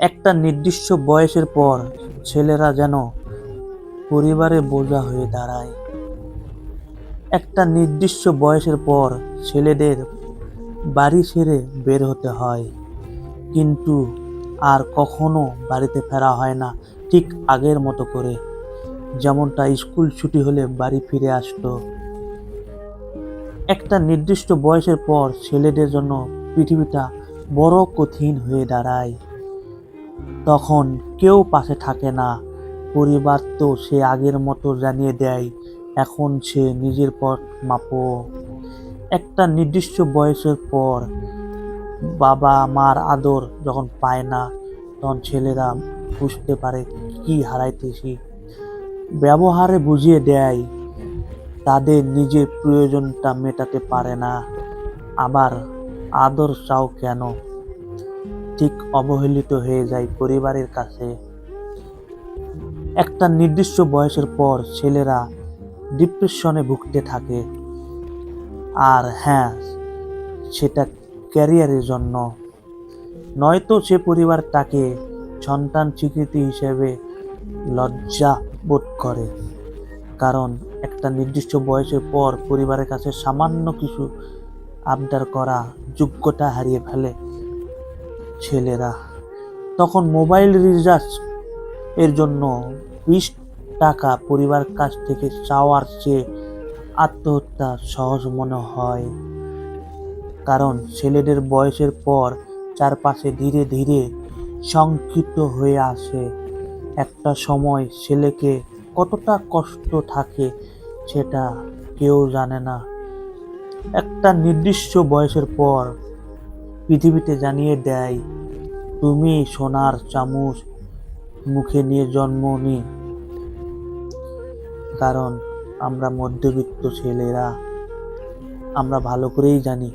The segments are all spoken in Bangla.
একটা নির্দিষ্ট বয়সের পর ছেলেরা যেন পরিবারে বোঝা হয়ে দাঁড়ায়। একটা নির্দিষ্ট বয়সের পর ছেলেদের বাড়ি ছেড়ে বের হতে হয়। কিন্তু আর কখনো বাড়িতে ফেরা হয় না, ঠিক আগের মতো করে। যেমনটা স্কুল ছুটি হলে বাড়ি ফিরে আসতো। একটা নির্দিষ্ট বয়সের পর ছেলেদের জন্য পৃথিবীটা বড় কঠিন হয়ে দাঁড়ায়। তখন কেউ পাশে থাকে না। পরিবার তো সে আগের মতো জানিয়ে দেয়, এখন সে নিজের পথ মাপো। একটা নির্দিষ্ট বয়সের পর বাবা মার আদর যখন পায় না, তখন ছেলেরা বুঝতে পারে কি হারাইতেছি ব্যবহারে বুঝিয়ে দেয়, তাদের নিজের প্রয়োজনটা মেটাতে পারে না। আবার আদর চাও কেন? ঠিক অবহেলিত হয়ে যায় পরিবারের কাছে। একটা নির্দিষ্ট বয়সের পর ছেলেরা ডিপ্রেশনে ভুগতে থাকে। আর হ্যাঁ সেটা ক্যারিয়ারের জন্য। নয়তো সে পরিবার তাকে সন্তান স্বীকৃতি হিসেবে লজ্জা বোধ করে। কারণ একটা নির্দিষ্ট বয়সের পর পরিবারের কাছে সামান্য কিছু আবদার করা যোগ্যতা হারিয়ে ফেলে। ছেলেরা। তখন মোবাইল রিচার্জ এর জন্য বিশ টাকা পরিবার কাছ থেকে চাওয়ার চেয়ে আত্মহত্যা সহজ মনে হয়। কারণ ছেলেদের বয়সের পর চারপাশে ধীরে ধীরে সংক্ষিপ্ত হয়ে আসে। একটা সময় ছেলেকে কতটা কষ্ট থাকে সেটা কেউ জানে না। একটা নির্দিষ্ট বয়সের পর পৃথিবীতে জানিয়ে দেয়, তুমি সোনার চামচ মুখে নিয়ে জন্ম নি। কারণ আমরা মধ্যবিত্ত ছেলেরা, আমরা ভালো করেই জানি,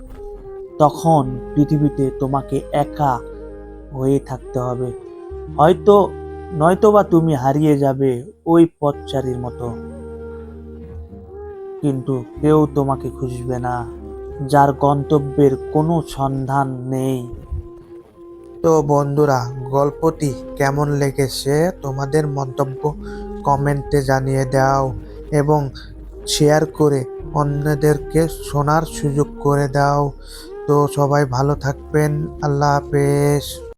তখন পৃথিবীতে তোমাকে একা হয়ে থাকতে হবে। হয়তো, নয়তোবা তুমি হারিয়ে যাবে ওই পথচারীর মতো। কিন্তু কেউ তোমাকে খুঁজবে না। যার গন্তব্যের কোনো সন্ধান নেই। তো বন্ধুরা, গল্পটি কেমন লেগেছে তোমাদের মন্তব্য কমেন্টে জানিয়ে দাও এবং শেয়ার করে অন্যদেরকে শোনার সুযোগ করে দাও। তো সবাই ভালো থাকবেন, আল্লাহ হাফেজ।